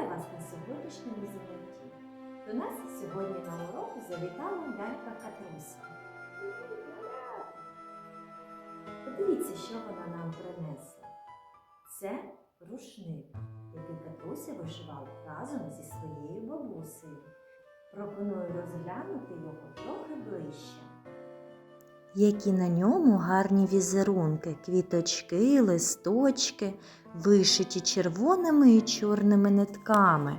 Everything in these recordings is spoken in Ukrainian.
Вітаю вас на сьогоднішньому занятті. До нас сьогодні на урок завітала лялька Катруся. Подивіться, що вона нам принесла. Це рушник, який Катруся вишивала разом зі своєю бабусею. Пропоную розглянути його трохи ближче. Які на ньому гарні візерунки, квіточки, листочки, вишиті червоними і чорними нитками.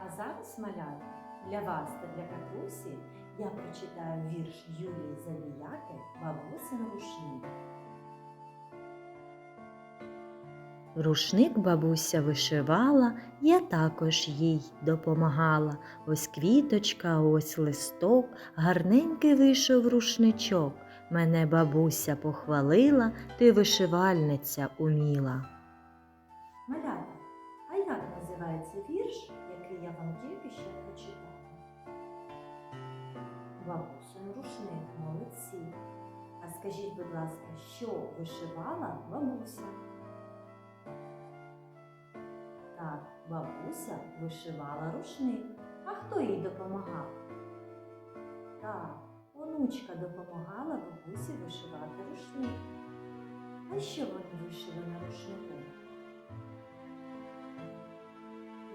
А зараз, малята, для вас та для Катрусі я прочитаю вірш Юлії Завіяки Бабусина рушник». Рушник бабуся вишивала, я також їй допомагала. Ось квіточка, ось листок, гарненький вийшов рушничок. Мене бабуся похвалила, ти вишивальниця уміла. Малята, а як називається вірш, який я вам тільки що прочитала? Бабусин рушник, молодці. А скажіть, будь ласка, що вишивала бабуся? Так, бабуся вишивала рушник. А хто їй допомагав? Так, онучка допомагала бабусі вишивати рушник. А що вони вишили на рушнику?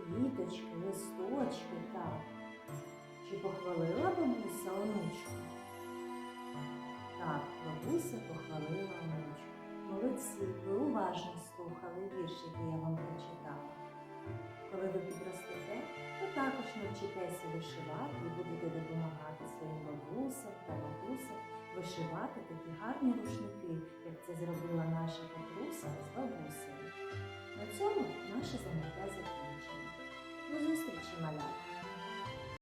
Квіточки, листочки, так. Чи похвалила бабуся онучку? Так, бабуся похвалила онучку. Молодці, ви уважно слухали вірш, який я вам прочитала. Коли ви підростете, то також навчитеся вишивати і будете допомагати своїм бабусям та матусям вишивати такі гарні рушники, як це зробила